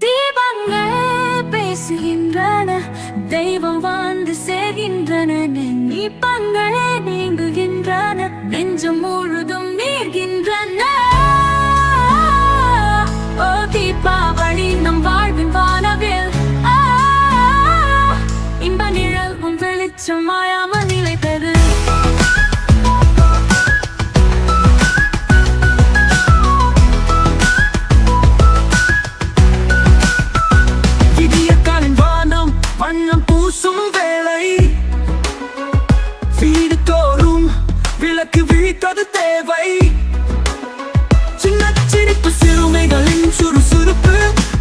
தீபங்கள் பேசுகின்றன தெய்வம் வந்து சேர்கின்றன தீபங்களே நீங்குகின்றன நெஞ்சம் முழுதும் நீர்கின்றன. ஓ தீபாவளி நம் வாழ்வின் வானவில். இன்ப நிழல் உன் வெளிச்சம் மாயாமல்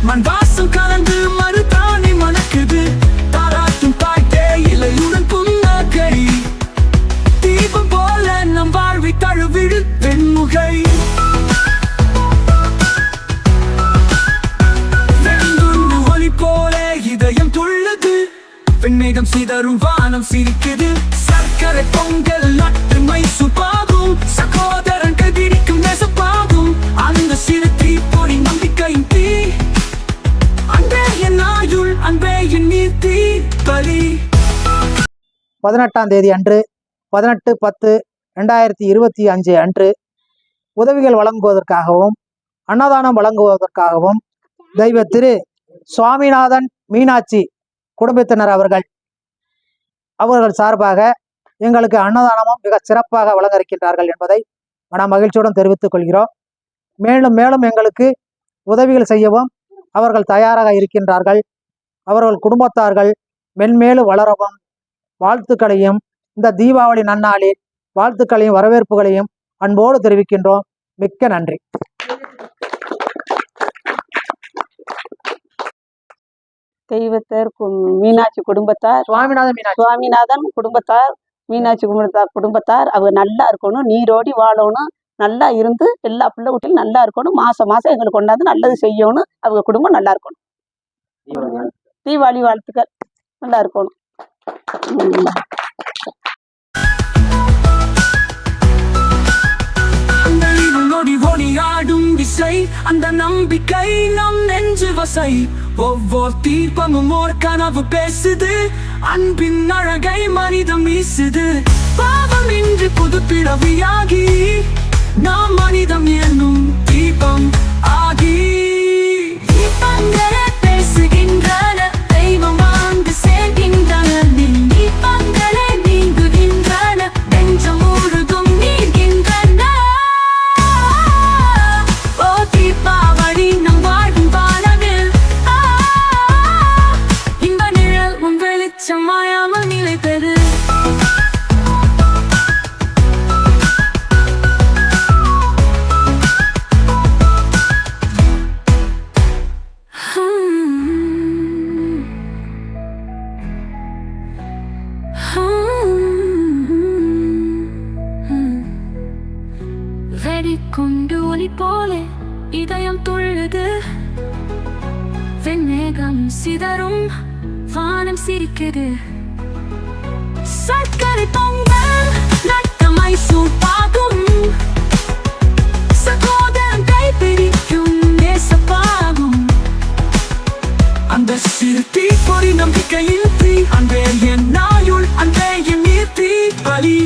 மண் வாசம் கலந்து மறுதானி மணக்குது. தாராட்டும் பாட்டே இலையுடன் புன்னகை தீபம் போல நம் வாழ்வை தழுவிடு பெண்முகை பெண்மேகம் சிதறும் வானம் சிரிக்குது. சர்க்கரை பொங்கல் நட்டு மைசூர் பாகும். சகோதரன் கதிரிக்கும் நெசப்பாகும். அந்த சிறு தீ பதினெட்டாம் தேதி அன்று பதினெட்டு பத்து ரெண்டாயிரத்தி இருபத்தி அஞ்சு அன்று உதவிகள் வழங்குவதற்காகவும் அன்னதானம் வழங்குவதற்காகவும் தெய்வ திரு சுவாமிநாதன் மீனாட்சி குடும்பத்தினர் அவர்கள் அவர்கள் சார்பாக எங்களுக்கு அன்னதானமும் மிக சிறப்பாக வழங்க இருக்கின்றார்கள் என்பதை மன மகிழ்ச்சியுடன் தெரிவித்துக் கொள்கிறோம். மேலும் மேலும் எங்களுக்கு உதவிகள் செய்யவும் அவர்கள் தயாராக இருக்கின்றார்கள். அவர்கள் குடும்பத்தார்கள் மென்மேலும் வளரவும் வாழ்த்துக்களையும் இந்த தீபாவளி நன்னாளில் வாழ்த்துக்களையும் வரவேற்புகளையும் அன்போடு தெரிவிக்கின்றோம். மிக்க நன்றி. தெய்வத்தர் கு- மீனாட்சி குடும்பத்தார் சுவாமிநாதன் மீனாட்சி. சுவாமிநாதன் குடும்பத்தார் மீனாட்சி குடும்பத்தார் குடும்பத்தார் அவங்க நல்லா இருக்கணும் நீரோடி வாழணும் நல்லா இருந்து எல்லா பிள்ளை குட்டியும் நல்லா இருக்கணும் மாசம் மாசம் எங்களுக்கு கொண்டாந்து நல்லது செய்யணும் அவங்க குடும்பம் நல்லா இருக்கணும். தீபாவளி வாழ்த்துக்கள். நல்லா இருக்கணும் உம். அந்த விசை அந்த நம்பிக்கை நம் நெஞ்சு வசை. ஒவ்வொரு தீபமும் ஓர் கனவு பேசுது அன்பின் அழகை மனிதம் வீசுது. பாவம் இன்று புது பிறவியாகி நாம் மனிதம் என்னும் தீபம் ஆகி. போல இதயம் துள்ளுது. வெண்மேகம் சிதறும் வானம் சிரிக்குது. சர்க்கரை பொங்கல் நட்டமை மைசூர் பாகும் சகோதரன் கைப்பிடிக்கும் நேசப்பாகும். அந்த சிறு தீ பொறி நம்பிக்கையில் தீ அன்பே என் நாயுள் அன்பே என் நீர் தீ பலி.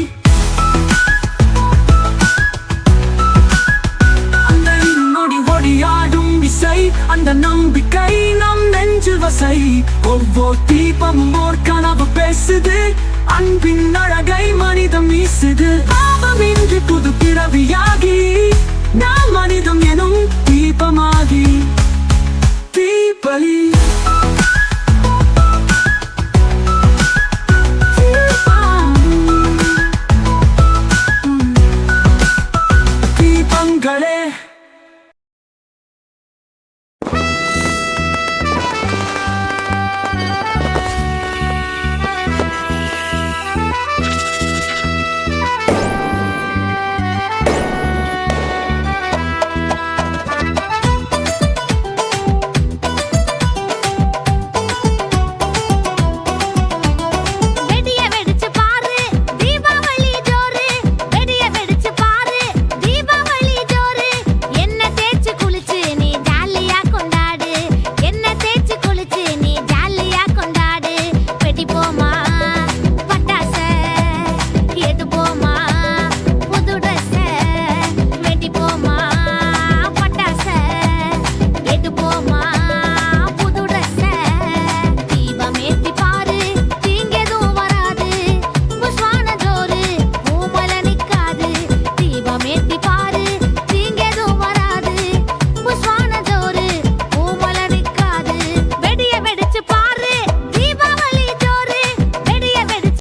நெஞ்சில் வசை ஒவ்வொரு தீபமும் ஓர் கனவு பேசுது. அன்பின் அழகை மனிதம் வீசுது. பாவம் இன்று புது பிறவியாகி நாம் மனிதம் எனும் தீபமாகி. தீபலி.